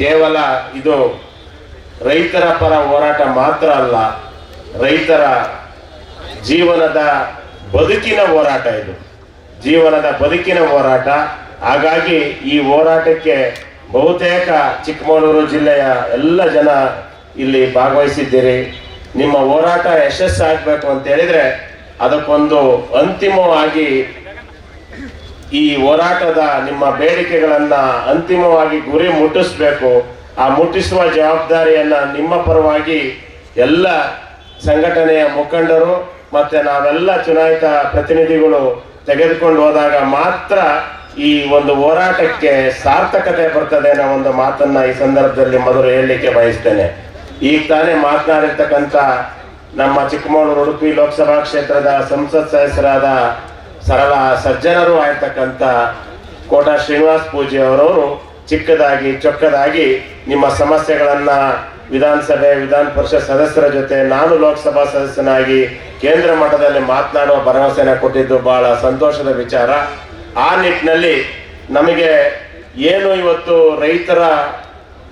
ಕೇವಲ ಇದು ರೈತರ ಪರ ಹೋರಾಟ ಮಾತ್ರ ಅಲ್ಲ, ರೈತರ ಜೀವನದ ಬದುಕಿನ ಹೋರಾಟ ಇದು. ಜೀವನದ ಬದುಕಿನ ಹೋರಾಟ. ಹಾಗಾಗಿ ಈ ಹೋರಾಟಕ್ಕೆ ಬಹುತೇಕ ಚಿಕ್ಕಮಗಳೂರು ಜಿಲ್ಲೆಯ ಎಲ್ಲ ಜನ ಇಲ್ಲಿ ಭಾಗವಹಿಸಿದ್ದೀರಿ. ನಿಮ್ಮ ಹೋರಾಟ ಯಶಸ್ಸಾಗಬೇಕು ಅಂತ ಹೇಳಿದ್ರೆ ಅದಕ್ಕೊಂದು ಅಂತಿಮವಾಗಿ ಈ ಹೋರಾಟದ ನಿಮ್ಮ ಬೇಡಿಕೆಗಳನ್ನ ಅಂತಿಮವಾಗಿ ಗುರಿ ಮುಟ್ಟಿಸ್ಬೇಕು. ಆ ಮುಟ್ಟಿಸುವ ಜವಾಬ್ದಾರಿಯನ್ನ ನಿಮ್ಮ ಪರವಾಗಿ ಎಲ್ಲ ಸಂಘಟನೆಯ ಮುಖಂಡರು ಮತ್ತೆ ನಾವೆಲ್ಲ ಚುನಾಯಿತ ಪ್ರತಿನಿಧಿಗಳು ತೆಗೆದುಕೊಂಡು ಹೋದಾಗ ಮಾತ್ರ ಈ ಒಂದು ಹೋರಾಟಕ್ಕೆ ಸಾರ್ಥಕತೆ ಬರ್ತದೆ ಅನ್ನೋ ಒಂದು ಮಾತನ್ನ ಈ ಸಂದರ್ಭದಲ್ಲಿ ಮೊದಲು ಹೇಳಲಿಕ್ಕೆ ಬಯಸ್ತೇನೆ. ಈಗ ತಾನೇ ಮಾತನಾಡಿರ್ತಕ್ಕಂಥ ನಮ್ಮ ಚಿಕ್ಕಮಗಳೂರು ಉಡುಪಿ ಲೋಕಸಭಾ ಕ್ಷೇತ್ರದ ಸಂಸತ್ ಸದಸ್ಯರಾದ ಸರಳ ಸಜ್ಜನರು ಆಗಿರ್ತಕ್ಕಂಥ ಕೋಟ ಶ್ರೀನಿವಾಸ್ ಪೂಜೆ ಅವರವರು ಚಿಕ್ಕದಾಗಿ, ಚೊಕ್ಕದಾಗಿ ನಿಮ್ಮ ಸಮಸ್ಯೆಗಳನ್ನು ವಿಧಾನಸಭೆ, ವಿಧಾನ ಪರಿಷತ್ ಸದಸ್ಯರ ಜೊತೆ ನಾನು ಲೋಕಸಭಾ ಸದಸ್ಯನಾಗಿ ಕೇಂದ್ರ ಮಟ್ಟದಲ್ಲಿ ಮಾತನಾಡುವ ಭರವಸೆನ ಕೊಟ್ಟಿದ್ದು ಬಹಳ ಸಂತೋಷದ ವಿಚಾರ. ಆ ನಿಟ್ಟಿನಲ್ಲಿ ನಮಗೆ ಏನು ಇವತ್ತು ರೈತರ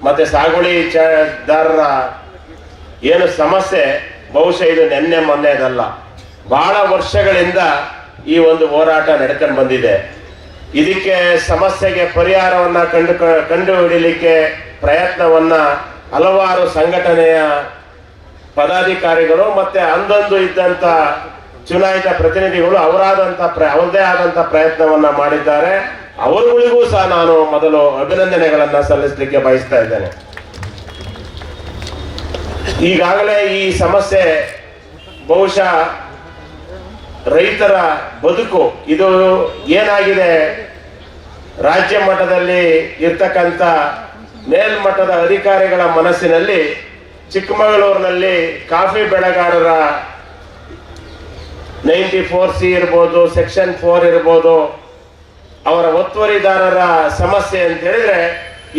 ಮತ್ತೆ ಸಾಗುವಳಿ ದಾರರ ಏನು ಸಮಸ್ಯೆ, ಬಹುಶಃ ಇದು ನಿನ್ನೆ ಮೊನ್ನೆದಲ್ಲ. ಬಹಳ ವರ್ಷಗಳಿಂದ ಈ ಒಂದು ಹೋರಾಟ ನಡ್ಕೊಂಡು ಬಂದಿದೆ. ಇದಕ್ಕೆ ಸಮಸ್ಯೆಗೆ ಪರಿಹಾರವನ್ನು ಕಂಡು ಕಂಡು ಹಿಡಿಲಿಕ್ಕೆ ಪ್ರಯತ್ನವನ್ನ ಹಲವಾರು ಸಂಘಟನೆಯ ಪದಾಧಿಕಾರಿಗಳು ಮತ್ತೆ ಅಂದೊಂದು ಇದ್ದಂತ ಚುನಾಯಿತ ಪ್ರತಿನಿಧಿಗಳು ಅವರಾದಂತ ಪ್ರ ಅವರದೇ ಆದಂತ ಪ್ರಯತ್ನವನ್ನ ಮಾಡಿದ್ದಾರೆ. ಅವರುಗಳಿಗೂ ಸಹ ನಾನು ಮೊದಲು ಅಭಿನಂದನೆಗಳನ್ನು ಸಲ್ಲಿಸಲಿಕ್ಕೆ ಬಯಸ್ತಾ ಇದ್ದೇನೆ. ಈಗಾಗಲೇ ಈ ಸಮಸ್ಯೆ ಬಹುಶಃ ರೈತರ ಬದುಕು, ಇದು ಏನಾಗಿದೆ? ರಾಜ್ಯ ಮಟ್ಟದಲ್ಲಿ ಇರ್ತಕ್ಕಂಥ ಮೇಲ್ಮಟ್ಟದ ಅಧಿಕಾರಿಗಳ ಮನಸ್ಸಿನಲ್ಲಿ ಚಿಕ್ಕಮಗಳೂರಿನಲ್ಲಿ ಕಾಫಿ ಬೆಳೆಗಾರರ ನೈಂಟಿ ಫೋರ್ ಸಿ ಇರ್ಬೋದು, ಸೆಕ್ಷನ್ ಫೋರ್ ಇರ್ಬೋದು, ಅವರ ಒತ್ತುವರಿದಾರರ ಸಮಸ್ಯೆ ಅಂತ ಹೇಳಿದ್ರೆ,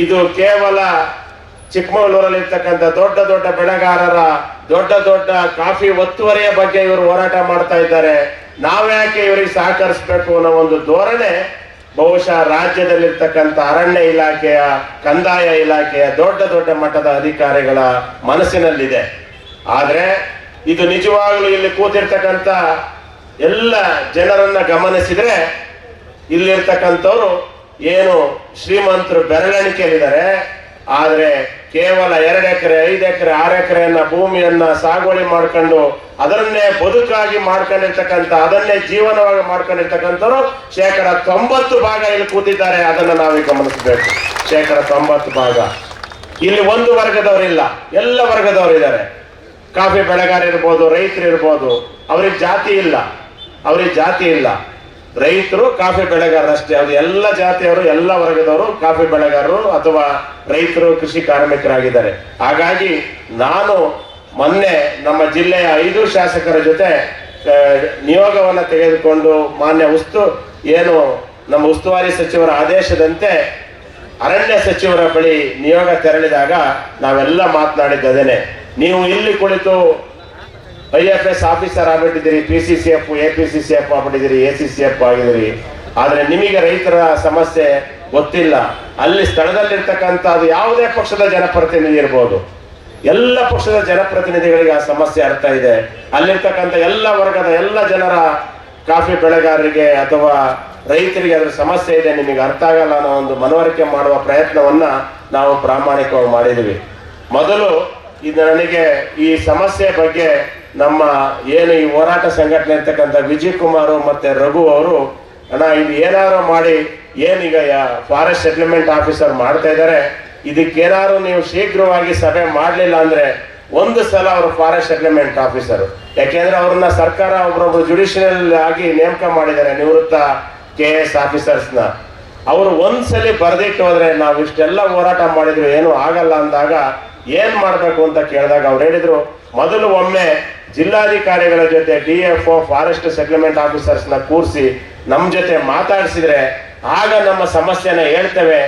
ಇದು ಕೇವಲ ಚಿಕ್ಕಮಗಳೂರಲ್ಲಿ ಇರ್ತಕ್ಕಂಥ ದೊಡ್ಡ ದೊಡ್ಡ ಬೆಳೆಗಾರರ ದೊಡ್ಡ ದೊಡ್ಡ ಕಾಫಿ ಒತ್ತುವರಿಯ ಬಗ್ಗೆ ಇವರು ಹೋರಾಟ ಮಾಡ್ತಾ ಇದ್ದಾರೆ. ನಾವ್ಯಾಕೆ ಇವರಿಗೆ ಸಹಕರಿಸಬೇಕು ಅನ್ನೋ ಒಂದು ಧೋರಣೆ ಬಹುಶಃ ರಾಜ್ಯದಲ್ಲಿರ್ತಕ್ಕಂಥ ಅರಣ್ಯ ಇಲಾಖೆಯ, ಕಂದಾಯ ಇಲಾಖೆಯ ದೊಡ್ಡ ದೊಡ್ಡ ಮಟ್ಟದ ಅಧಿಕಾರಿಗಳ ಮನಸ್ಸಿನಲ್ಲಿದೆ. ಆದರೆ ಇದು ನಿಜವಾಗಲೂ ಇಲ್ಲಿ ಕೂತಿರ್ತಕ್ಕಂಥ ಎಲ್ಲ ಜನರನ್ನ ಗಮನಿಸಿದ್ರೆ ಇಲ್ಲಿರ್ತಕ್ಕಂಥವ್ರು ಏನು ಶ್ರೀಮಂತರು ಬೆರಳೆಣಿಕೆಯಲ್ಲಿದ್ದಾರೆ. ಆದ್ರೆ ಕೇವಲ ಎರಡು ಎಕರೆ, ಐದು ಎಕರೆ, ಆರು ಎಕರೆಯನ್ನ ಭೂಮಿಯನ್ನ ಸಾಗುವಳಿ ಮಾಡ್ಕೊಂಡು ಅದನ್ನೇ ಬದುಕಾಗಿ ಮಾಡ್ಕೊಂಡಿರ್ತಕ್ಕಂಥ, ಅದನ್ನೇ ಜೀವನವಾಗಿ ಮಾಡ್ಕೊಂಡಿರ್ತಕ್ಕಂಥವ್ರು ಶೇಕಡ ತೊಂಬತ್ತು ಭಾಗ ಇಲ್ಲಿ ಕೂತಿದ್ದಾರೆ. ಅದನ್ನ ನಾವೀಗ ಗಮನಿಸಬೇಕು. ಶೇಕಡ ತೊಂಬತ್ತು ಭಾಗ. ಇಲ್ಲಿ ಒಂದು ವರ್ಗದವರಿಲ್ಲ ಎಲ್ಲ ವರ್ಗದವರಿದ್ದಾರೆ ಕಾಫಿ ಬೆಳೆಗಾರ ಇರ್ಬೋದು, ರೈತರು ಇರ್ಬೋದು, ಅವ್ರಿಗೆ ಜಾತಿ ಇಲ್ಲ. ಅವ್ರಿಗೆ ಜಾತಿ ಇಲ್ಲ. ರೈತರು ಕಾಫಿ ಬೆಳೆಗಾರರಷ್ಟೇ ಅದು ಎಲ್ಲ ಜಾತಿಯವರು, ಎಲ್ಲ ವರ್ಗದವರು ಕಾಫಿ ಬೆಳೆಗಾರರು ಅಥವಾ ರೈತರು ಕೃಷಿ ಕಾರ್ಮಿಕರಾಗಿದ್ದಾರೆ. ಹಾಗಾಗಿ ನಾನು ಮೊನ್ನೆ ನಮ್ಮ ಜಿಲ್ಲೆಯ ಐದು ಶಾಸಕರ ಜೊತೆ ನಿಯೋಗವನ್ನು ತೆಗೆದುಕೊಂಡು ಮಾನ್ಯ ಉಸ್ತು, ಏನು ನಮ್ಮ ಉಸ್ತುವಾರಿ ಸಚಿವರ ಆದೇಶದಂತೆ ಅರಣ್ಯ ಸಚಿವರ ಬಳಿ ನಿಯೋಗ ತೆರಳಿದಾಗ ನಾವೆಲ್ಲ ಮಾತನಾಡಿದ್ದೇನೆ ನೀವು ಇಲ್ಲಿ ಕುಳಿತು I S officer ಆಗಿಬಿಟ್ಟಿದ್ದೀರಿ, P C C F, A P C C F ಆಗ್ಬಿಟ್ಟಿದ್ದೀರಿ, A C C F ಆಗಿದ್ದೀರಿ. ಆದರೆ ನಿಮಗೆ ರೈತರ ಸಮಸ್ಯೆ ಗೊತ್ತಿಲ್ಲ. ಅಲ್ಲಿ ಸ್ಥಳದಲ್ಲಿರ್ತಕ್ಕಂಥ ಅದು ಯಾವುದೇ ಪಕ್ಷದ ಜನಪ್ರತಿನಿಧಿ ಇರ್ಬೋದು. ಎಲ್ಲ ಪಕ್ಷದ ಜನಪ್ರತಿನಿಧಿಗಳಿಗೆ ಆ ಸಮಸ್ಯೆ ಅರ್ಥ ಇದೆ. ಅಲ್ಲಿರ್ತಕ್ಕಂಥ ಎಲ್ಲ ವರ್ಗದ ಎಲ್ಲ ಜನರ ಕಾಫಿ ಬೆಳೆಗಾರರಿಗೆ ಅಥವಾ ರೈತರಿಗೆ ಅದರ ಸಮಸ್ಯೆ ಇದೆ, ನಿಮಗೆ ಅರ್ಥ ಆಗಲ್ಲ ಅನ್ನೋ ಒಂದು ಮನವರಿಕೆ ಮಾಡುವ ಪ್ರಯತ್ನವನ್ನ ನಾವು ಪ್ರಾಮಾಣಿಕವಾಗಿ ಮಾಡಿದ್ವಿ ಮೊದಲು ಇದು ನನಗೆ ಈ ಸಮಸ್ಯೆ ಬಗ್ಗೆ ನಮ್ಮ ಏನು ಈ ಹೋರಾಟ ಸಂಘಟನೆ ಅಂತಕ್ಕಂಥ ವಿಜಯ್ ಕುಮಾರು ಮತ್ತು ರಘು ಅವರು, ಅಣ್ಣ ಇದು ಏನಾರು ಮಾಡಿ, ಏನೀಗ ಫಾರೆಸ್ಟ್ ಸೆಟ್ಲ್ಮೆಂಟ್ ಆಫೀಸರ್ ಮಾಡ್ತಾ ಇದ್ದಾರೆ ಇದಕ್ಕೇನಾದ್ರು ನೀವು ಶೀಘ್ರವಾಗಿ ಸಭೆ ಮಾಡಲಿಲ್ಲ ಅಂದ್ರೆ ಒಂದು ಸಲ ಅವರು ಫಾರೆಸ್ಟ್ ಸೆಟ್ಲ್ಮೆಂಟ್ ಆಫೀಸರ್ ಯಾಕೆಂದ್ರೆ ಅವ್ರನ್ನ ಸರ್ಕಾರ ಒಬ್ಬರೊಬ್ರು ಜುಡಿಷಿಯಲ್ ಆಗಿ ನೇಮಕ ಮಾಡಿದ್ದಾರೆ ನಿವೃತ್ತ ಕೆ ಎಸ್ ಆಫೀಸರ್ಸ್ನ ಅವರು ಒಂದ್ಸಲಿ ಬರೆದಿಟ್ಟು ಹೋದ್ರೆ ನಾವು ಇಷ್ಟೆಲ್ಲ ಹೋರಾಟ ಮಾಡಿದ್ರು, ಏನು ಆಗಲ್ಲ ಅಂದಾಗ ಏನು ಮಾಡಬೇಕು ಅಂತ ಕೇಳಿದಾಗ ಅವ್ರು ಹೇಳಿದ್ರು ಮೊದಲು ಒಮ್ಮೆ ಜಿಲ್ಲಾಧಿಕಾರಿಗಳ ಜೊತೆ D F O forest settlement ಆಫೀಸರ್ಸ್ನ ಕೂರಿಸಿ ನಮ್ಮ ಜೊತೆ ಮಾತಾಡಿಸಿದ್ರೆ ಆಗ ನಮ್ಮ ಸಮಸ್ಯೆನ ಹೇಳ್ತೇವೆ,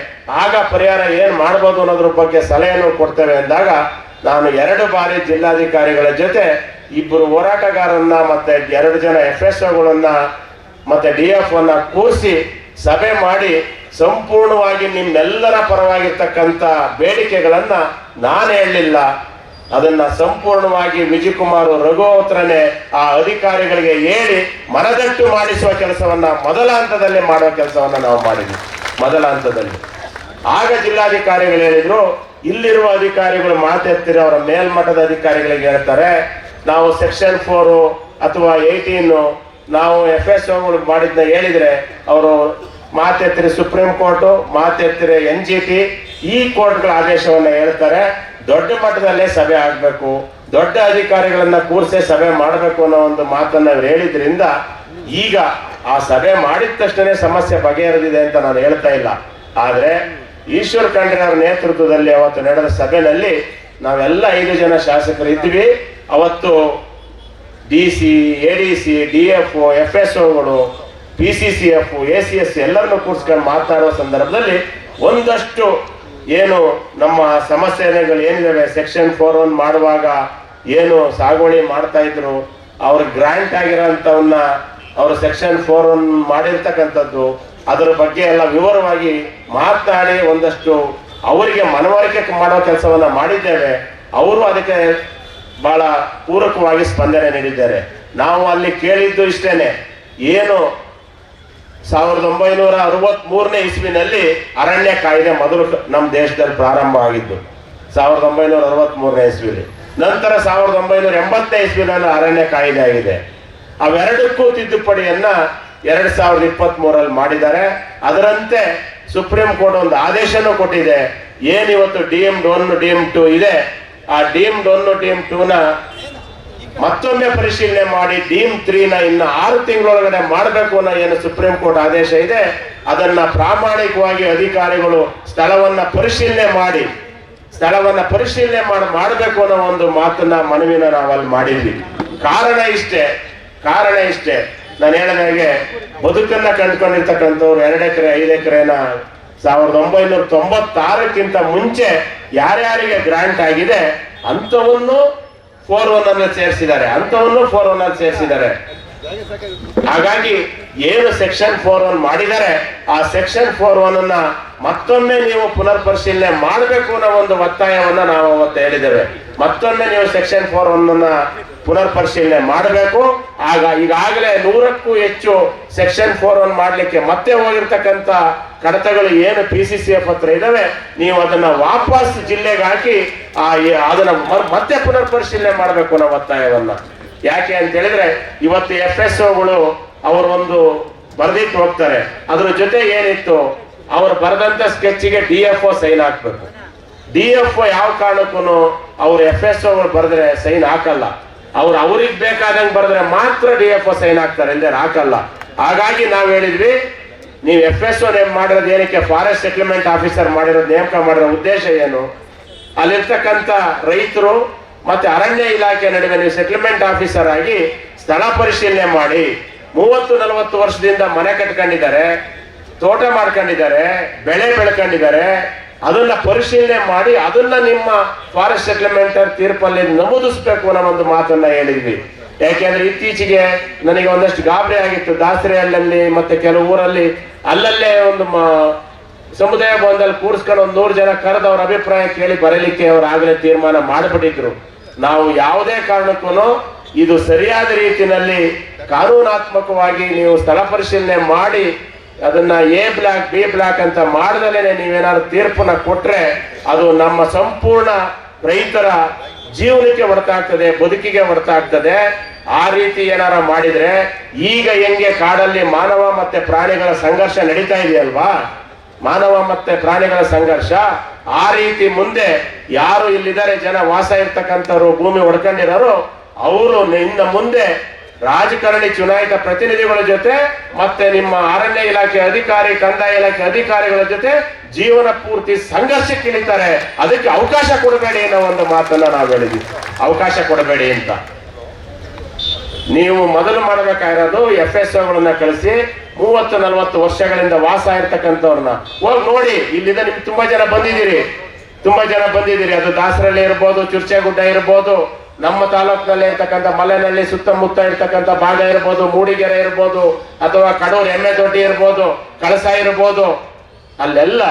ಆಗ ಪರಿಹಾರ ಏನು ಮಾಡ್ಬೋದು ಅನ್ನೋದ್ರ ಬಗ್ಗೆ ಸಲಹೆಯನ್ನು ಕೊಡ್ತೇವೆ ಅಂದಾಗ ನಾನು ಎರಡು ಬಾರಿ ಜಿಲ್ಲಾಧಿಕಾರಿಗಳ ಜೊತೆ ಇಬ್ಬರು ಹೋರಾಟಗಾರನ್ನ ಮತ್ತೆ ಎರಡು ಜನ ಎಫ್ ಎಸ್ ಒಗಳನ್ನ ಮತ್ತೆ ಡಿ ಎಫ್ ಅನ್ನ ಕೂರಿಸಿ ಸಭೆ ಮಾಡಿ ಸಂಪೂರ್ಣವಾಗಿ ನಿಮ್ಮೆಲ್ಲರ ಪರವಾಗಿರ್ತಕ್ಕಂಥ ಬೇಡಿಕೆಗಳನ್ನ ನಾನು ಹೇಳಲಿಲ್ಲ. ಅದನ್ನ ಸಂಪೂರ್ಣವಾಗಿ ವಿಜಯಕುಮಾರ್ ರಘು ಹತ್ರನೇ ಆ ಅಧಿಕಾರಿಗಳಿಗೆ ಹೇಳಿ ಮನದಟ್ಟು ಮಾಡಿಸುವ ಕೆಲಸವನ್ನ ಮೊದಲ ಹಂತದಲ್ಲಿ ಮಾಡುವ ಕೆಲಸವನ್ನ ನಾವು ಮಾಡಿದ್ವಿ. ಮೊದಲ ಹಂತದಲ್ಲಿ. ಆಗ ಜಿಲ್ಲಾಧಿಕಾರಿಗಳು ಹೇಳಿದ್ರು, ಇಲ್ಲಿರುವ ಅಧಿಕಾರಿಗಳು ಮಾತೆತ್ತಿರ ಅವರ ಮೇಲ್ಮಟ್ಟದ ಅಧಿಕಾರಿಗಳಿಗೆ ಹೇಳ್ತಾರೆ, ನಾವು ಸೆಕ್ಷನ್ ಫೋರು ಅಥವಾ ಏಯ್ಟೀನು, ನಾವು ಎಫ್ ಎಸ್ ಒಗಳು ಮಾಡಿದ್ನ ಹೇಳಿದ್ರೆ ಅವರು ಮಾತೆತ್ತಿರಿ ಸುಪ್ರೀಂ ಕೋರ್ಟು ಮಾತೆತ್ತಿರಿ ಎನ್ ಜಿ ಟಿ, ಈ ಕೋರ್ಟ್ಗಳ ಆದೇಶವನ್ನ ಹೇಳ್ತಾರೆ. ದೊಡ್ಡ ಮಟ್ಟದಲ್ಲೇ ಸಭೆ ಆಗಬೇಕು, ದೊಡ್ಡ ಅಧಿಕಾರಿಗಳನ್ನ ಕೂರಿಸೇ ಸಭೆ ಮಾಡಬೇಕು ಅನ್ನೋ ಒಂದು ಮಾತನ್ನ ಹೇಳಿದ್ರಿಂದ ಈಗ ಆ ಸಭೆ ಮಾಡಿದ ತಕ್ಷಣ ಸಮಸ್ಯೆ ಬಗೆಹರಿದಿದೆ ಅಂತ ನಾನು ಹೇಳ್ತಾ ಇಲ್ಲ. ಆದ್ರೆ ಈಶ್ವರ್ ಖಂಡ್ರೆ ಅವರ ನೇತೃತ್ವದಲ್ಲಿ ಅವತ್ತು ನಡೆದ ಸಭೆಯಲ್ಲಿ ನಾವೆಲ್ಲ ಐದು ಜನ ಶಾಸಕರು ಇದ್ವಿ. ಅವತ್ತು D C A D C D F F S ಒಗಳು P C C F A C S ಎಲ್ಲರನ್ನು ಕೂರಿಸ್ಕೊಂಡು ಮಾತನಾಡುವ ಸಂದರ್ಭದಲ್ಲಿ ಒಂದಷ್ಟು ಏನು ನಮ್ಮ ಸಮಸ್ಯೆಗಳು ಏನಿದ್ದಾವೆ ಸೆಕ್ಷನ್ ಫೋರ್ ಒನ್ ಮಾಡುವಾಗ ಏನು ಸಾಗುವಳಿ ಮಾಡ್ತಾ ಇದ್ರು? ಅವ್ರ ಗ್ರಾಂಟ್ ಆಗಿರೋಂಥವನ್ನ ಅವರು ಸೆಕ್ಷನ್ ಫೋರ್ ಒನ್ ಮಾಡಿರ್ತಕ್ಕಂಥದ್ದು, ಅದರ ಬಗ್ಗೆ ಎಲ್ಲ ವಿವರವಾಗಿ ಮಾತನಾಡಿ ಒಂದಷ್ಟು ಅವರಿಗೆ ಮನವರಿಕೆ ಮಾಡೋ ಕೆಲಸವನ್ನ ಮಾಡಿದ್ದೇವೆ. ಅವರು ಅದಕ್ಕೆ ಬಹಳ ಪೂರಕವಾಗಿ ಸ್ಪಂದನೆ ನೀಡಿದ್ದಾರೆ. ನಾವು ಅಲ್ಲಿ ಕೇಳಿದ್ದು ಇಷ್ಟೇನೆ. ಏನು ಸಾವಿರದ ಒಂಬೈನೂರ ಅರವತ್ತ್ ಮೂರನೇ ಇಸ್ವಿನಲ್ಲಿ ಅರಣ್ಯ ಕಾಯ್ದೆ ಮೊದಲು ನಮ್ಮ ದೇಶದಲ್ಲಿ ಪ್ರಾರಂಭ ಆಗಿದ್ದು, ಸಾವಿರದ ಒಂಬೈನೂರ ಅರವತ್ತ್ ಮೂರನೇ ಇಸ್ವಿಲಿ. ನಂತರ ಸಾವಿರದ ಒಂಬೈನೂರ ಎಂಬತ್ತನೇ ಇಸ್ವಿನಲ್ಲಿ ಅರಣ್ಯ ಕಾಯ್ದೆ ಆಗಿದೆ. ಅವೆರಡಕ್ಕೂ ತಿದ್ದುಪಡಿಯನ್ನ ಎರಡ್ ಸಾವಿರದ ಇಪ್ಪತ್ತ್ ಮೂರಲ್ಲಿ ಮಾಡಿದ್ದಾರೆ. ಅದರಂತೆ ಸುಪ್ರೀಂ ಕೋರ್ಟ್ ಒಂದು ಆದೇಶನೂ ಕೊಟ್ಟಿದೆ, ಏನಿವತ್ತು D M one D M two ಇದೆ, ಆ D M one D M ಟೂನ ಮತ್ತೊಮ್ಮೆ ಪರಿಶೀಲನೆ ಮಾಡಿ ಡೀಮ್ ತ್ರೀನ ಇನ್ನು ಆರು ತಿಂಗಳೊಳಗಡೆ ಮಾಡಬೇಕು ಅನ್ನೋ ಏನು ಸುಪ್ರೀಂ ಕೋರ್ಟ್ ಆದೇಶ ಇದೆ, ಅದನ್ನ ಪ್ರಾಮಾಣಿಕವಾಗಿ ಅಧಿಕಾರಿಗಳು ಸ್ಥಳವನ್ನ ಪರಿಶೀಲನೆ ಮಾಡಿ, ಸ್ಥಳವನ್ನ ಪರಿಶೀಲನೆ ಮಾಡಿ, ಮಾಡಬೇಕು ಅನ್ನೋ ಒಂದು ಮಾತನ್ನ ಮನವಿನ ನಾವಲ್ಲಿ ಮಾಡಿದ್ವಿ. ಕಾರಣ ಇಷ್ಟೇ ಕಾರಣ ಇಷ್ಟೇ. ನಾನು ಹೇಳಿದಾಗೆ ಬದುಕನ್ನ ಕಂಡುಕೊಂಡಿರ್ತಕ್ಕಂಥವ್ರು ಎರಡು ಎಕರೆ, ಐದು ಎಕರೆನ ಸಾವಿರದ ಒಂಬೈನೂರ ತೊಂಬತ್ತಾರಕ್ಕಿಂತ ಮುಂಚೆ ಯಾರ್ಯಾರಿಗೆ ಗ್ರಾಂಟ್ ಆಗಿದೆ, ಅಂಥವನ್ನು ಫೋರ್ ಒನ್ ಅನ್ನು ಸೇರಿಸಿದ್ದಾರೆ. ಅಂಥವನ್ನು ಫೋರ್ ಒನ್ ಅನ್ನು ಸೇರಿಸಿದ್ದಾರೆ. ಹಾಗಾಗಿ ಏನು ಸೆಕ್ಷನ್ ಫೋರ್ ಒನ್ ಮಾಡಿದ್ದಾರೆ ಆ ಸೆಕ್ಷನ್ ಫೋರ್ ಒನ್ ಅನ್ನ ಮತ್ತೊಮ್ಮೆ ನೀವು ಪುನರ್ ಪರಿಶೀಲನೆ ಮಾಡಬೇಕು ಅನ್ನೋ ಒಂದು ಒತ್ತಾಯವನ್ನ ನಾವು ಅವತ್ತು ಹೇಳಿದ್ದೇವೆ. ಮತ್ತೊಮ್ಮೆ ನೀವು ಸೆಕ್ಷನ್ ಫೋರ್ ಒನ್ ಅನ್ನ ಪುನರ್ ಪರಿಶೀಲನೆ ಮಾಡಬೇಕು. ಆಗ ಈಗಾಗಲೇ ನೂರಕ್ಕೂ ಹೆಚ್ಚು ಸೆಕ್ಷನ್ ಫೋರ್ ಒನ್ ಮಾಡಲಿಕ್ಕೆ ಮತ್ತೆ ಹೋಗಿರ್ತಕ್ಕಂಥ ಕಡತಗಳು ಏನು ಪಿ ಸಿ ಸಿ ಎಫ್ ಹತ್ರ ಇದಾವೆ, ನೀವು ಅದನ್ನ ವಾಪಸ್ ಜಿಲ್ಲೆಗೆ ಹಾಕಿ, ಆ ಅದನ್ನ ಮತ್ತೆ ಪುನರ್ ಪರಿಶೀಲನೆ ಮಾಡಬೇಕು ಅನ್ನೋ ಒತ್ತಾಯವನ್ನ. ಯಾಕೆ ಅಂತ ಹೇಳಿದ್ರೆ, ಇವತ್ತು ಎಫ್ ಎಸ್ ಒಗಳು ಅವರು ಒಂದು ಬರೆದಿಟ್ಟು ಹೋಗ್ತಾರೆ. ಅದ್ರ ಜೊತೆ ಏನಿತ್ತು, ಅವ್ರು ಬರೆದಂತ ಸ್ಕೆಚ್ಗೆ ಡಿ ಎಫ್ ಒ ಸೈನ್ ಹಾಕ್ಬೇಕು. ಡಿ ಎಫ್ ಒ ಯಾವ ಕಾರಣಕ್ಕೂ ಅವ್ರು ಎಫ್ ಎಸ್ ಒಗಳು ಬರೆದ್ರೆ ಸೈನ್ ಹಾಕಲ್ಲ. ಅವ್ರು ಅವ್ರಿಗೆ ಬೇಕಾದಂಗೆ ಬರೆದ್ರೆ ಮಾತ್ರ ಡಿ ಎಫ್ ಒ ಸೈನ್ ಹಾಕ್ತಾರೆ, ಅಂದ್ರೆ ಹಾಕಲ್ಲ. ಹಾಗಾಗಿ ನಾವು ಹೇಳಿದ್ವಿ ನೀವು ಎಫ್ ಎಸ್ ಒ ನೇಮ್ ಮಾಡಿರೋದು ಏನಕ್ಕೆ? ಫಾರೆಸ್ಟ್ ಸೆಟ್ಲ್ಮೆಂಟ್ ಆಫೀಸರ್ ಮಾಡಿರೋ ನೇಮಕ ಮಾಡಿರೋ ಉದ್ದೇಶ ಏನು? ಅಲ್ಲಿರ್ತಕ್ಕಂಥ ರೈತರು ಮತ್ತೆ ಅರಣ್ಯ ಇಲಾಖೆ ನಡುವೆ ನೀವು ಸೆಟ್ಲ್ಮೆಂಟ್ ಆಫೀಸರ್ ಆಗಿ ಸ್ಥಳ ಪರಿಶೀಲನೆ ಮಾಡಿ. ಮೂವತ್ತು, ನಲವತ್ತು ವರ್ಷದಿಂದ ಮನೆ ಕಟ್ಕೊಂಡಿದ್ದಾರೆ, ತೋಟ ಮಾಡ್ಕೊಂಡಿದ್ದಾರೆ, ಬೆಳೆ ಬೆಳ್ಕೊಂಡಿದ್ದಾರೆ. ಅದನ್ನ ಪರಿಶೀಲನೆ ಮಾಡಿ, ಅದನ್ನ ನಿಮ್ಮ ಫಾರೆಸ್ಟ್ ಸೆಟ್ಲ್ಮೆಂಟ್ ತೀರ್ಪಲ್ಲಿ ನಮೂದಿಸ್ಬೇಕು ಅನ್ನೋ ಒಂದು ಮಾತನ್ನ ಹೇಳಿದ್ವಿ. ಯಾಕೆಂದ್ರೆ ಇತ್ತೀಚೆಗೆ ನನಗೆ ಒಂದಷ್ಟು ಗಾಬರಿ ಆಗಿತ್ತು ದಾಸರಿಯಲ್ಲಿ ಮತ್ತೆ ಕೆಲವು ಊರಲ್ಲಿ. ಅಲ್ಲಲ್ಲೇ ಒಂದು ಸಮುದಾಯ ಭವನದಲ್ಲಿ ಕೂರಿಸ್ಕೊಂಡು ಒಂದು ನೂರು ಜನ ಕರೆದು ಅವ್ರ ಅಭಿಪ್ರಾಯ ಕೇಳಿ ಬರಲಿಕ್ಕೆ ಅವ್ರು ಆಗಲೇ ತೀರ್ಮಾನ ಮಾಡಿಬಿಟ್ಟಿದ್ರು. ನಾವು ಯಾವುದೇ ಕಾರಣಕ್ಕೂ ಇದು ಸರಿಯಾದ ರೀತಿಯಲ್ಲಿ ಕಾನೂನಾತ್ಮಕವಾಗಿ ನೀವು ಸ್ಥಳ ಪರಿಶೀಲನೆ ಮಾಡಿ ಅದನ್ನ ಎ ಬ್ಲಾಕ್, ಬಿ ಬ್ಲಾಕ್ ಅಂತ ಮಾಡಿದಲೇ ನೀವೇನಾದ್ರು ತೀರ್ಪನ್ನ ಕೊಟ್ರೆ ಅದು ನಮ್ಮ ಸಂಪೂರ್ಣ ರೈತರ ಜೀವನಕ್ಕೆ ಹೊಡೆತಾಗ್ತದೆ ಬದುಕಿಗೆ ಹೊಡೆತಾಗ್ತದೆ ಆ ರೀತಿ ಏನಾರ ಮಾಡಿದ್ರೆ ಈಗ ಹೆಂಗೆ ಕಾಡಲ್ಲಿ ಮಾನವ ಮತ್ತೆ ಪ್ರಾಣಿಗಳ ಸಂಘರ್ಷ ನಡೀತಾ ಇದೆಯಲ್ವಾ? ಮಾನವ ಮತ್ತೆ ಪ್ರಾಣಿಗಳ ಸಂಘರ್ಷ ಆ ರೀತಿ ಮುಂದೆ ಯಾರು ಇಲ್ಲಿದ್ದಾರೆ ಜನ ವಾಸ ಇರ್ತಕ್ಕಂಥವ್ರು, ಭೂಮಿ ಹೊಡ್ಕೊಂಡಿರೋರು ಅವರು ಇನ್ನು ಮುಂದೆ ರಾಜಕಾರಣಿ ಚುನಾಯಿತ ಪ್ರತಿನಿಧಿಗಳ ಜೊತೆ ಮತ್ತೆ ನಿಮ್ಮ ಅರಣ್ಯ ಇಲಾಖೆ ಅಧಿಕಾರಿ, ಕಂದಾಯ ಇಲಾಖೆ ಅಧಿಕಾರಿಗಳ ಜೊತೆ ಜೀವನ ಪೂರ್ತಿ ಸಂಘರ್ಷಕ್ಕೆ ಇಳಿತಾರೆ ಅದಕ್ಕೆ ಅವಕಾಶ ಕೊಡಬೇಡಿ ಅನ್ನೋ ಒಂದು ಮಾತನ್ನ ನಾವು ಹೇಳಿದ್ವಿ. ಅವಕಾಶ ಕೊಡಬೇಡಿ ಅಂತ. ನೀವು ಮೊದಲು ಮಾಡಬೇಕಾಗಿರೋದು ಎಫ್ ಎಸ್ ಗಳನ್ನ ಕಳಿಸಿ ಮೂವತ್ತು, ನಲವತ್ತು ವರ್ಷಗಳಿಂದ ವಾಸ ಇರ್ತಕ್ಕಂಥವ್ರನ್ನ. ಹೋಗಿ ನೋಡಿ, ಇಲ್ಲಿಂದ ನಿಮ್ಗೆ ತುಂಬಾ ಜನ ಬಂದಿದ್ದೀರಿ. ತುಂಬಾ ಜನ ಬಂದಿದ್ದೀರಿ. ಅದು ದಾಸರಳ್ಳಿ ಇರ್ಬೋದು, ಚುರ್ಚೆಗುಡ್ಡ ಇರ್ಬೋದು, ನಮ್ಮ ತಾಲೂಕಿನಲ್ಲಿ ಇರ್ತಕ್ಕಂಥ ಮಲೆನಹಳ್ಳಿ ಸುತ್ತಮುತ್ತ ಇರ್ತಕ್ಕಂಥ ಭಾಗ ಇರ್ಬೋದು, ಮೂಡಿಗೆರೆ ಇರ್ಬೋದು, ಅಥವಾ ಕಡೂರು ಎಮ್ಮೆ ದೊಡ್ಡಿ ಇರ್ಬೋದು, ಕಳಸ ಇರ್ಬೋದು. ಅಲ್ಲೆಲ್ಲ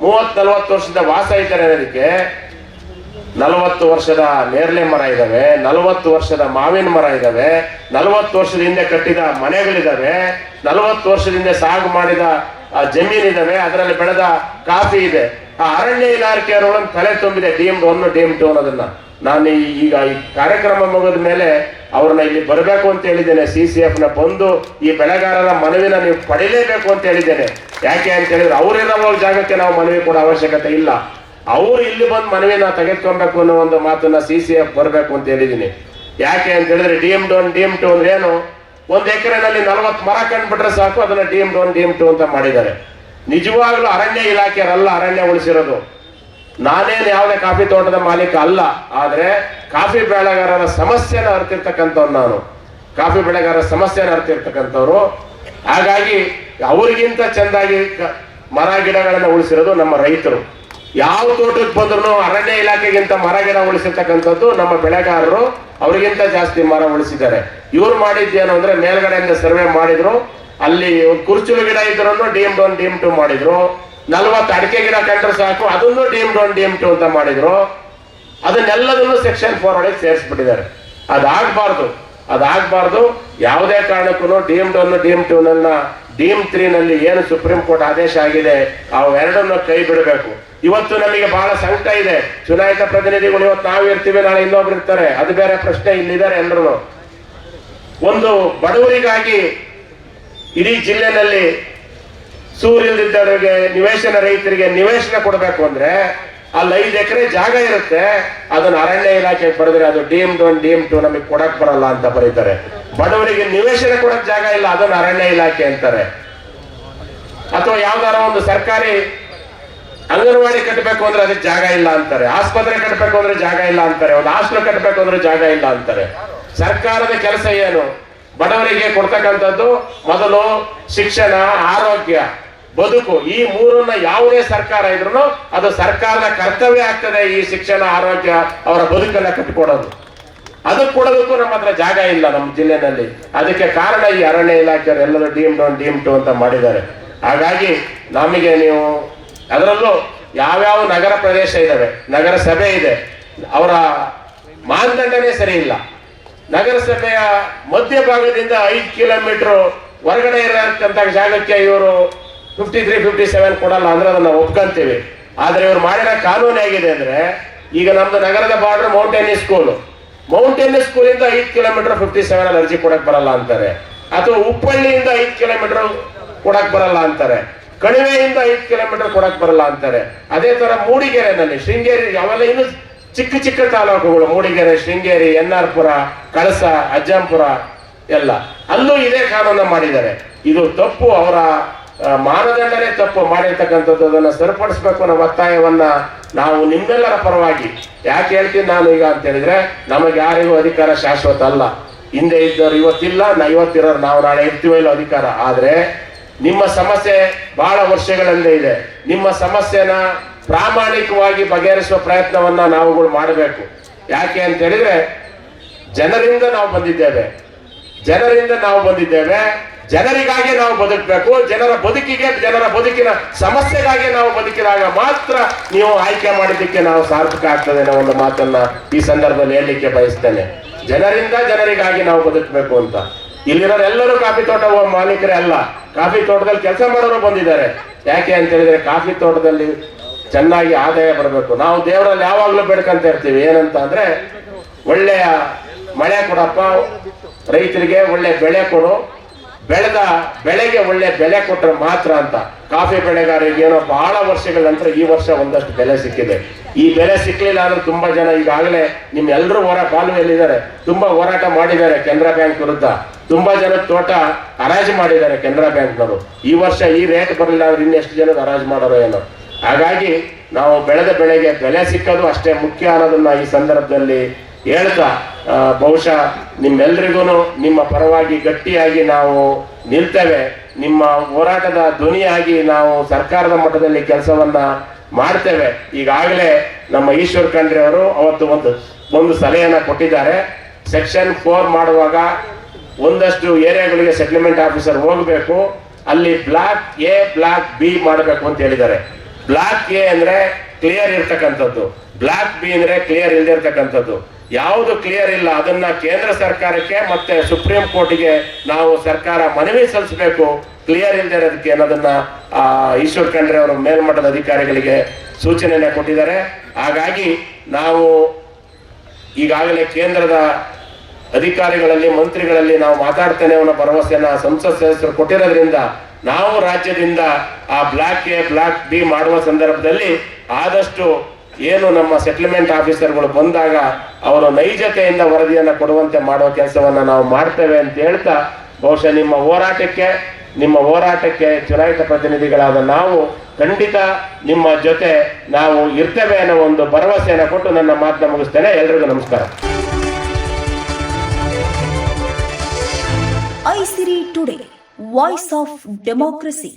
ಮೂವತ್ ನಲವತ್ತು ವರ್ಷದ ವಾಸ ಇದ್ದಾರೆ ಅನ್ನೋದಕ್ಕೆ ನಲವತ್ತು ವರ್ಷದ ನೇರಳೆ ಮರ ಇದಾವೆ ನಲವತ್ತು ವರ್ಷದ ಮಾವಿನ ಮರ ಇದ್ದಾವೆ ನಲವತ್ತು ವರ್ಷದ ಹಿಂದೆ ಕಟ್ಟಿದ ಮನೆಗಳಿದ್ದಾವೆ ನಲವತ್ತು ವರ್ಷದ ಹಿಂದೆ ಸಾಗು ಮಾಡಿದ ಆ, ಜಮೀನಿದಾವೆ ಅದರಲ್ಲಿ ಬೆಳೆದ ಕಾಫಿ ಇದೆ. ಆ ಅರಣ್ಯ ಇಲಾಖೆಯವರೊಳಗೆ ತಲೆ ತುಂಬಿದೆ ಡಿಎಂ ಒನ್ ಡಿಎಂ ಟು ಅನ್ನೋದನ್ನ. ನಾನು ಈಗ ಈ ಕಾರ್ಯಕ್ರಮ ಮುಗಿದ ಮೇಲೆ ಅವ್ರನ್ನ ಇಲ್ಲಿ ಬರಬೇಕು ಅಂತ ಹೇಳಿದ್ದೇನೆ ಸಿ ಸಿ ಎಫ್ನ ಬಂದು ಈ ಬೆಳೆಗಾರರ ಮನವಿನ ನೀವು ಪಡಿಲೇಬೇಕು ಅಂತ ಹೇಳಿದ್ದೇನೆ. ಯಾಕೆ ಅಂತ ಹೇಳಿದ್ರೆ ಅವರಿರೋ ಜಾಗಕ್ಕೆ ನಾವು ಮನವಿ ಕೊಡೋ ಅವಶ್ಯಕತೆ ಇಲ್ಲ. ಅವ್ರು ಇಲ್ಲಿ ಬಂದು ಮನವಿನ ತೆಗೆದುಕೊಬೇಕು ಅನ್ನೋ ಒಂದು ಮಾತನ್ನ ಸಿ ಸಿ ಎಫ್ ಬರಬೇಕು ಅಂತ ಹೇಳಿದ್ದೀನಿ ಯಾಕೆ ಅಂತ ಹೇಳಿದ್ರೆ D M one D M two ಅಂದ್ರೆ ಏನು? ಒಂದು ಎಕರೆನಲ್ಲಿ ನಲವತ್ತು ಮರ ಕಂಡ್ಬಿಟ್ರೆ ಸಾಕು, ಅದನ್ನ D M one D M two ಅಂತ ಮಾಡಿದ್ದಾರೆ. ನಿಜವಾಗ್ಲೂ ಅರಣ್ಯ ಇಲಾಖೆಯವರಲ್ಲ ಅರಣ್ಯ ಉಳಿಸಿರೋದು. ನಾನೇನು ಯಾವುದೇ ಕಾಫಿ ತೋಟದ ಮಾಲೀಕ ಅಲ್ಲ, ಆದರೆ ಕಾಫಿ ಬೆಳೆಗಾರರ ಸಮಸ್ಯೆನ ಅರ್ತಿರ್ತಕ್ಕಂಥವ್ರು ನಾನು. ಕಾಫಿ ಬೆಳೆಗಾರರ ಸಮಸ್ಯೆನ ಅರ್ತಿರ್ತಕ್ಕಂಥವ್ರು. ಹಾಗಾಗಿ ಅವರಿಗಿಂತ ಚೆಂದಾಗಿ ಮರ ಗಿಡಗಳನ್ನು ಉಳಿಸಿರೋದು ನಮ್ಮ ರೈತರು. ಯಾವ ತೋಟಕ್ಕೆ ಬಂದ್ರು ಅರಣ್ಯ ಇಲಾಖೆಗಿಂತ ಮರ, ಗಿಡ ಉಳಿಸಿರ್ತಕ್ಕಂಥದ್ದು ನಮ್ಮ ಬೆಳೆಗಾರರು ಅವರಿಗಿಂತ ಜಾಸ್ತಿ ಮರ ಉಳಿಸಿದ್ದಾರೆ. ಇವ್ರು ಮಾಡಿದ್ದೇನು ಅಂದ್ರೆ ಮೇಲ್ಗಡೆಯಿಂದ ಸರ್ವೆ ಮಾಡಿದ್ರು. ಅಲ್ಲಿ ಕುರ್ಚುಲು ಗಿಡ ಇದ್ರೂ ಡಿಎಂ ಡೋನ್ ಡಿಎಂ ಟು ಮಾಡಿದ್ರು. ನಲ್ವತ್ತು ಅಡಿಕೆ ಗಿಡ ಕಂಡ್ರೆ ಸಾಕು, ಅದನ್ನು DM done D M two ಅಂತ ಮಾಡಿದ್ರು. ಅದನ್ನೆಲ್ಲದನ್ನು ಸೆಕ್ಷನ್ ಫೋರ್ ಒಳಗೆ ಸೇರಿಸ್ಬಿಟ್ಟಿದ್ದಾರೆ. ಅದಾಗಬಾರ್ದು ಅದಾಗಬಾರ್ದು. ಯಾವುದೇ ಕಾರಣಕ್ಕೂ DM one D M two ತ್ರೀನಲ್ಲಿ three ನಲ್ಲಿ ಏನು ಸುಪ್ರೀಂ ಕೋರ್ಟ್ ಆದೇಶ ಆಗಿದೆ, ಅವೆರಡನ್ನು ಕೈ ಬಿಡಬೇಕು. ಇವತ್ತು ನಮಗೆ ಬಹಳ ಸಂಕಟ ಇದೆ. ಚುನಾಯಿತ ಪ್ರತಿನಿಧಿಗಳು ಇವತ್ತು ನಾವು ಇರ್ತೀವಿ, ನಾಳೆ ಇನ್ನೊಬ್ರು ಇರ್ತಾರೆ. ಅದು ಬೇರೆ ಪ್ರಶ್ನೆ ಇಲ್ಲಿದ್ದಾರೆ ಎಲ್ಲರೂ ಒಂದು ಬಡವರಿಗಾಗಿ ಇಡೀ ಜಿಲ್ಲೆನಲ್ಲಿ ಸೂರ್ಯದಿದ್ದವರಿಗೆ ನಿವೇಶನ ರೈತರಿಗೆ ನಿವೇಶನ ಕೊಡಬೇಕು ಅಂದ್ರೆ ಅಲ್ಲಿ ಐದು ಎಕರೆ ಜಾಗ ಇರುತ್ತೆ. ಅದನ್ನ ಅರಣ್ಯ ಇಲಾಖೆ ಬರೆದ್ರೆ ಅದು DM M one, D M two ನಮಗೆ ಕೊಡಕ್ ಬರಲ್ಲ ಅಂತ ಬರೀತಾರೆ. ಬಡವರಿಗೆ ನಿವೇಶನ ಕೊಡಕ್ ಜಾಗ ಇಲ್ಲ, ಅದನ್ನ ಅರಣ್ಯ ಇಲಾಖೆ ಅಂತಾರೆ. ಅಥವಾ ಯಾವ್ದಾರ ಒಂದು ಸರ್ಕಾರಿ ಅಂಗನವಾಡಿ ಕಟ್ಟಬೇಕು ಅಂದ್ರೆ ಅದಕ್ಕೆ ಜಾಗ ಇಲ್ಲ ಅಂತಾರೆ. ಆಸ್ಪತ್ರೆ ಕಟ್ಟಬೇಕು ಅಂದ್ರೆ ಜಾಗ ಇಲ್ಲ ಅಂತಾರೆ. ಒಂದು ಹಾಸ್ಟೆಲ್ ಕಟ್ಟಬೇಕು ಅಂದ್ರೆ ಜಾಗ ಇಲ್ಲ ಅಂತಾರೆ. ಸರ್ಕಾರದ ಕೆಲಸ ಏನು? ಬಡವರಿಗೆ ಕೊಡ್ತಕ್ಕಂಥದ್ದು ಮೊದಲು ಶಿಕ್ಷಣ, ಆರೋಗ್ಯ. ಬದುಕು. ಈ ಮೂರನ್ನ ಯಾವುದೇ ಸರ್ಕಾರ ಇದ್ರು ಅದು ಸರ್ಕಾರದ ಕರ್ತವ್ಯ ಆಗ್ತದೆ ಈ ಶಿಕ್ಷಣ, ಆರೋಗ್ಯ, ಅವರ ಬದುಕನ್ನ ಕಟ್ಟಿಕೊಡೋದು. ಅದು ಕೊಡೋದಕ್ಕೂ ನಮ್ಮ ಹತ್ರ ಜಾಗ ಇಲ್ಲ ನಮ್ಮ ಜಿಲ್ಲೆನಲ್ಲಿ. ಅದಕ್ಕೆ ಕಾರಣ ಈ ಅರಣ್ಯ ಇಲಾಖೆಯವರು ಎಲ್ಲರೂ ಡೀಮ್ ಡೌನ್ ಡೀಮ್ ಟು ಅಂತ ಮಾಡಿದ್ದಾರೆ. ಹಾಗಾಗಿ ನಮಗೆ ನೀವು ಅದರಲ್ಲೂ ಯಾವ್ಯಾವ ನಗರ ಪ್ರದೇಶ ಇದಾವೆ ನಗರ ಸಭೆ ಇದೆ, ಅವರ ಮಾನದಂಡನೇ ಸರಿ ಇಲ್ಲ. ನಗರಸಭೆಯ ಮಧ್ಯಭಾಗದಿಂದ ಐದು ಕಿಲೋಮೀಟರ್ ಹೊರಗಡೆ ಇರತಕ್ಕಂಥ ಜಾಗಕ್ಕೆ ಇವರು ಫಿಫ್ಟಿ ತ್ರೀ ಫಿಫ್ಟಿ ಸೆವೆನ್ ಕೊಡಲ್ಲ ಅಂದ್ರೆ ಅದನ್ನ ಒಪ್ಕೊಂತೀವಿ. ಆದ್ರೆ ಇವ್ರು ಮಾಡಿರೋ ಕಾನೂನು ಹೇಗಿದೆ ಅಂದ್ರೆ, ಈಗ ನಮ್ದು ನಗರದ border mountain school mountain school ಇಂದ ಐದು ಕಿಲೋಮೀಟರ್ ಫಿಫ್ಟಿ ಸೆವೆನ್ ಅಲ್ಲಿ ಅರ್ಜಿ ಕೊಡಕ್ ಬರಲ್ಲ ಅಂತಾರೆ. ಅಥವಾ ಉಪ್ಪಳ್ಳಿಯಿಂದ ಐದು ಕಿಲೋಮೀಟರ್ ಕೊಡಕ್ ಬರಲ್ಲ ಅಂತಾರೆ. ಕಣಿವೆಯಿಂದ ಐದು ಕಿಲೋಮೀಟರ್ ಕೊಡಕ್ ಬರಲ್ಲ ಅಂತಾರೆ. ಅದೇ ತರ ಮೂಡಿಗೆರೆನಲ್ಲಿ, ಶೃಂಗೇರಿ, ಅವೆಲ್ಲ ಇನ್ನು ಚಿಕ್ಕ ಚಿಕ್ಕ ತಾಲೂಕುಗಳು, ಮೂಡಿಗೆರೆ, ಶೃಂಗೇರಿ ಎನ್ ಆರ್ ಪುರ ಕಳಸ, ಅಜ್ಜಂಪುರ ಎಲ್ಲ. ಅಲ್ಲೂ ಇದೇ ಕಾನೂನ ಮಾಡಿದ್ದಾರೆ. ಇದು ತಪ್ಪು, ಅವರ ಮಾನದಂಡನೇ ತಪ್ಪು ಮಾಡಿರ್ತಕ್ಕಂಥದ್ದು, ಅದನ್ನ ಸರಿಪಡಿಸ್ಬೇಕು ಅನ್ನೋ ಒತ್ತಾಯವನ್ನ ನಾವು ನಿಮ್ಮೆಲ್ಲರ ಪರವಾಗಿ. ಯಾಕೆ ಹೇಳ್ತೀನಿ ನಾನು ಈಗ ಅಂತ ಹೇಳಿದ್ರೆ, ನಮಗೆ ಯಾರಿಗೂ ಅಧಿಕಾರ ಶಾಶ್ವತ ಅಲ್ಲ. ಹಿಂದೆ ಇದ್ದವರು ಇವತ್ತಿಲ್ಲ, ನಾ ಇವತ್ತಿರೋರು ನಾವು ನಾಳೆ ಇರ್ತೀವೋ ಇಲ್ಲ ಅಧಿಕಾರ. ಆದ್ರೆ, ನಿಮ್ಮ ಸಮಸ್ಯೆ ಬಹಳ ವರ್ಷಗಳಿಂದ ಇದೆ. ನಿಮ್ಮ ಸಮಸ್ಯೆನ ಪ್ರಾಮಾಣಿಕವಾಗಿ ಬಗೆಹರಿಸುವ ಪ್ರಯತ್ನವನ್ನ ನಾವುಗಳು ಮಾಡಬೇಕು. ಯಾಕೆ ಅಂತ ಹೇಳಿದ್ರೆ, ಜನರಿಂದ ನಾವು ಬಂದಿದ್ದೇವೆ. ಜನರಿಂದ ನಾವು ಬಂದಿದ್ದೇವೆ. ಜನರಿಗಾಗಿ ನಾವು ಬದುಕಬೇಕು, ಜನರ ಬದುಕಿಗೆ, ಜನರ ಬದುಕಿನ ಸಮಸ್ಯೆಗಾಗಿ ನಾವು ಬದುಕಿದಾಗ ಮಾತ್ರ ನೀವು ಆಯ್ಕೆ ಮಾಡಿದ್ದಕ್ಕೆ ನಾವು ಸಾರ್ಥಕ ಆಗ್ತದೆ ಅನ್ನೋ ಒಂದು ಮಾತನ್ನ ಈ ಸಂದರ್ಭದಲ್ಲಿ ಹೇಳಲಿಕ್ಕೆ ಬಯಸ್ತೇನೆ. ಜನರಿಂದ ಜನರಿಗಾಗಿ ನಾವು ಬದುಕಬೇಕು ಅಂತ. ಇಲ್ಲಿರೋರೆಲ್ಲರೂ ಕಾಫಿ ತೋಟ ಮಾಲೀಕರೇ ಅಲ್ಲ, ಕಾಫಿ ತೋಟದಲ್ಲಿ ಕೆಲಸ ಮಾಡೋರು ಬಂದಿದ್ದಾರೆ. ಯಾಕೆ ಅಂತ ಹೇಳಿದ್ರೆ ಕಾಫಿ ತೋಟದಲ್ಲಿ ಚೆನ್ನಾಗಿ ಆದಾಯ ಬರಬೇಕು. ನಾವು ದೇವರಲ್ಲಿ ಯಾವಾಗಲೂ ಬೇಡ್ಕಂತ ಇರ್ತೀವಿ. ಏನಂತ ಅಂದ್ರೆ ಒಳ್ಳೆಯ ಮಳೆ ಕೊಡಪ್ಪ, ರೈತರಿಗೆ ಒಳ್ಳೆ ಬೆಳೆ ಕೊಡು ಬೆಳೆದ ಬೆಳೆಗೆ ಒಳ್ಳೆ ಬೆಲೆ ಕೊಟ್ಟರೆ ಮಾತ್ರ ಅಂತ. ಕಾಫಿ ಬೆಳೆಗಾರರಿಗೆ ಏನೋ ಬಹಳ ವರ್ಷಗಳ ನಂತರ ಈ ವರ್ಷ ಒಂದಷ್ಟು ಬೆಲೆ ಸಿಕ್ಕಿದೆ. ಈ ಬೆಲೆ ಸಿಕ್ಕಲಿಲ್ಲ ಅಂದ್ರೆ ತುಂಬಾ ಜನ ಈಗಾಗಲೇ ನಿಮ್ ಎಲ್ಲರೂ ಹೋರಾಟ ಬಾಲ್ವೆಯಲ್ಲಿದ್ದಾರೆ. ತುಂಬಾ ಹೋರಾಟ ಮಾಡಿದ್ದಾರೆ ಕೆನರಾ ಬ್ಯಾಂಕ್ ವಿರುದ್ಧ. ತುಂಬಾ ಜನ ತೋಟ ಹರಾಜು ಮಾಡಿದ್ದಾರೆ ಕೆನರಾ ಬ್ಯಾಂಕ್ನವರು. ಈ ವರ್ಷ ಈ ರೇಟ್ ಬರಲಿಲ್ಲ ಅಂದ್ರೆ ಇನ್ನೆಷ್ಟು ಜನ ಹರಾಜು ಮಾಡೋರು ಏನೋ. ಹಾಗಾಗಿ ನಾವು ಬೆಳೆದ ಬೆಳೆಗೆ ಬೆಲೆ ಸಿಕ್ಕೋದು ಅಷ್ಟೇ ಮುಖ್ಯ ಅನ್ನೋದನ್ನ ಈ ಸಂದರ್ಭದಲ್ಲಿ ಹೇಳ್ತಾ ಬಹುಶಃ ನಿಮ್ಮೆಲ್ರಿಗೂ ನಿಮ್ಮ ಪರವಾಗಿ ಗಟ್ಟಿಯಾಗಿ ನಾವು ನಿಲ್ತೇವೆ. ನಿಮ್ಮ ಹೋರಾಟದ ಧ್ವನಿಯಾಗಿ ನಾವು ಸರ್ಕಾರದ ಮಟ್ಟದಲ್ಲಿ ಕೆಲಸವನ್ನ ಮಾಡ್ತೇವೆ. ಈಗಾಗಲೇ ನಮ್ಮ ಈಶ್ವರ್ ಖಂಡ್ರೆ ಅವರು ಅವತ್ತು ಒಂದು ಒಂದು ಸಲಹೆಯನ್ನ ಕೊಟ್ಟಿದ್ದಾರೆ. ಸೆಕ್ಷನ್ ಫೋರ್ ಮಾಡುವಾಗ ಒಂದಷ್ಟು ಏರಿಯಾಗಳಿಗೆ ಸೆಟ್ಲ್ಮೆಂಟ್ ಆಫೀಸರ್ ಹೋಗಬೇಕು. ಅಲ್ಲಿ ಬ್ಲಾಕ್ ಎ, ಬ್ಲಾಕ್ ಬಿ ಮಾಡಬೇಕು ಅಂತ ಹೇಳಿದ್ದಾರೆ. ಬ್ಲಾಕ್ ಎ ಅಂದ್ರೆ ಕ್ಲಿಯರ್ ಇರ್ತಕ್ಕಂಥದ್ದು. ಬ್ಲಾಕ್ ಬಿ ಅಂದ್ರೆ ಕ್ಲಿಯರ್ ಇಲ್ದಿರ್ತಕ್ಕಂಥದ್ದು ಯಾವುದು ಕ್ಲಿಯರ್ ಇಲ್ಲ, ಅದನ್ನ ಕೇಂದ್ರ ಸರ್ಕಾರಕ್ಕೆ ಮತ್ತೆ ಸುಪ್ರೀಂ ಕೋರ್ಟ್ಗೆ ನಾವು ಸರ್ಕಾರ ಮನವಿ ಸಲ್ಲಿಸಬೇಕು. ಕ್ಲಿಯರ್ ಇಲ್ಲದೆ ಇರೋದಕ್ಕೆ ಅನ್ನೋದನ್ನ ಈಶ್ವರ್ ಖಂಡ್ರೆ ಅವರು ಮೇಲ್ಮಟ್ಟದ ಅಧಿಕಾರಿಗಳಿಗೆ ಸೂಚನೆಯನ್ನ ಕೊಟ್ಟಿದ್ದಾರೆ. ಹಾಗಾಗಿ ನಾವು ಈಗಾಗಲೇ ಕೇಂದ್ರದ ಅಧಿಕಾರಿಗಳಲ್ಲಿ, ಮಂತ್ರಿಗಳಲ್ಲಿ ನಾವು ಮಾತಾಡ್ತೇನೆ ಅನ್ನೋ ಭರವಸೆಯನ್ನ ಸಂಸತ್ ಸದಸ್ಯರು ಕೊಟ್ಟಿರೋದ್ರಿಂದ ನಾವು ರಾಜ್ಯದಿಂದ ಆ ಬ್ಲಾಕ್ ಎ, ಬ್ಲಾಕ್ ಬಿ ಮಾಡುವ ಸಂದರ್ಭದಲ್ಲಿ ಆದಷ್ಟು ಏನು ನಮ್ಮ ಸೆಟ್ಲ್ಮೆಂಟ್ ಆಫೀಸರ್ಗಳು ಬಂದಾಗ ಅವರು ನೈಜತೆಯಿಂದ ವರದಿಯನ್ನು ಕೊಡುವಂತೆ ಮಾಡುವ ಕೆಲಸವನ್ನು ನಾವು ಮಾಡ್ತೇವೆ ಅಂತ ಹೇಳ್ತಾ, ಬಹುಶಃ ನಿಮ್ಮ ಹೋರಾಟಕ್ಕೆ ನಿಮ್ಮ ಹೋರಾಟಕ್ಕೆ ಚುನಾಯಿತ ಪ್ರತಿನಿಧಿಗಳಾದ ನಾವು ಖಂಡಿತ ನಿಮ್ಮ ಜೊತೆ ನಾವು ಇರ್ತೇವೆ ಅನ್ನೋ ಒಂದು ಭರವಸೆಯನ್ನು ಕೊಟ್ಟು ನನ್ನ ಮಾತನ್ನ ಮುಗಿಸ್ತೇನೆ. ಎಲ್ರಿಗೂ ನಮಸ್ಕಾರ. Aisiri today. Voice of democracy